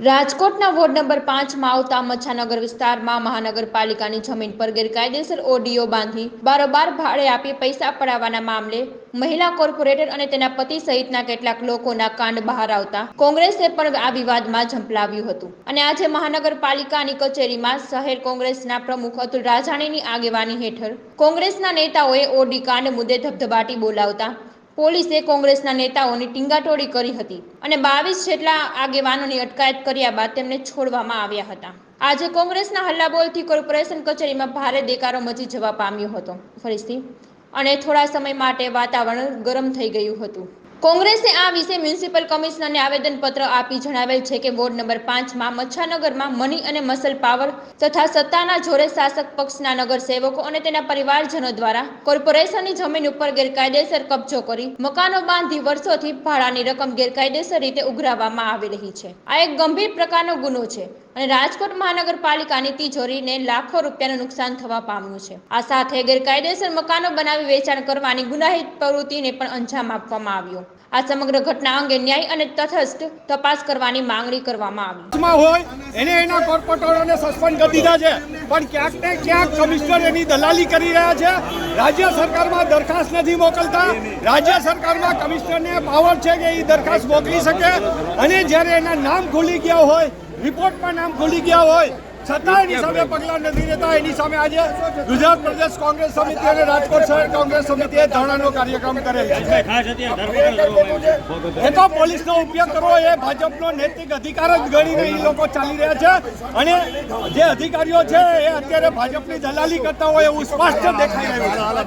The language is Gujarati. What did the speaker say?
રાજકોટના વોર્ડ નંબર પાંચમાં આવતા મચ્છાનગર વિસ્તારમાં મહાનગરપાલિકાની જમીન પર ગેરકાયદેસર ઓડીઓ બાંધી બારોબાર ભાડે આપી પૈસા પડાવવાના મામલે મહિલા કોર્પોરેટર અને તેના પતિ સહિતના કેટલાક લોકોના કાંડ બહાર આવતા કોંગ્રેસે પણ આ વિવાદમાં ઝંપલાવ્યું હતું. અને આજે મહાનગરપાલિકાની કચેરીમાં શહેર કોંગ્રેસના પ્રમુખ અતુલ રાજાણીની આગેવાની હેઠળ કોંગ્રેસના નેતાઓએ ઓડી કાંડ મુદ્દે ધબધબાટી બોલાવતા પોલીસે કોંગ્રેસના નેતાઓની ટીંગાટોળી કરી હતી અને બાવીસ જેટલા આગેવાનોની અટકાયત કર્યા બાદ તેમને છોડવામાં આવ્યા હતા. આજે કોંગ્રેસના હલ્લાબોલથી કોર્પોરેશન કચેરીમાં ભારે દેકારો મચી જવા પામ્યો હતો. ફરીથી, અને થોડા સમય માટે વાતાવરણ ગરમ થઈ ગયું હતું. કોંગ્રેસે આ વિશે મ્યુનિસિપલ કમિશનરને આવેદનપત્ર આપી જણાવેલ છે કે વોર્ડ નંબર પાંચમાં મચ્છાનગરમાં મની અને મસલ પાવર તથા સત્તાના જોરે શાસક પક્ષના નગરસેવકો અને તેના પરિવારજનો દ્વારા કોર્પોરેશનની જમીન ઉપર ગેરકાયદેસર કબજો કરી મકાનો બાંધી વર્ષોથી ભાડાની રકમ ગેરકાયદેસર રીતે ઉઘરાવવામાં આવી રહી છે. આ એક ગંભીર પ્રકારનો ગુનો છે અને રાજકોટ મહાનગરપાલિકાની તિજોરીને લાખો રૂપિયાનું નુકસાન થવા પામ્યું છે. આ સાથે ગેરકાયદેસર મકાનો બનાવી વેચાણ કરવાની ગુનાહિત પ્રવૃત્તિને પણ અંજામ આપવામાં આવ્યો. આ સમગ્ર ઘટના અંગે ન્યાય અને તથસ્થ તપાસ કરવાની માંગણી કરવામાં આવી. હોય, એને એના કોર્પોરેટરોને સસ્પેન્ડ કરી દીધા છે. પણ ક્યાંક ને ક્યાંક કમિશનર એની દલાલી કરી રહ્યા છે. રાજ્ય સરકારમાં દરખાસ્ત નથી મોકલતા. રાજ્ય સરકારમાં કમિશનરને પાવર છે કે એ દરખાસ્ત મોકલી શકે. અને જ્યારે એના નામ ખુલી ગયા હોય, રિપોર્ટમાં નામ ખુલી ગયા હોય છતાં એની સામે પગલાં નથી લેતા. એની સામે આજે ગુજરાત પ્રદેશ કોંગ્રેસ સમિતિ અને રાજકોટ શહેર કોંગ્રેસ સમિતિએ ધરણાનો કાર્યક્રમ કરેલ છે. એ તો પોલીસનો ઉપયોગ કરવો એ ભાજપનો નૈતિક અધિકાર જ ગણીને એ લોકો ચાલી રહ્યા છે. અને જે અધિકારીઓ છે એ અત્યારે ભાજપની દલાલી કરતા હોય એવું સ્પષ્ટ દેખાઈ રહ્યું છે.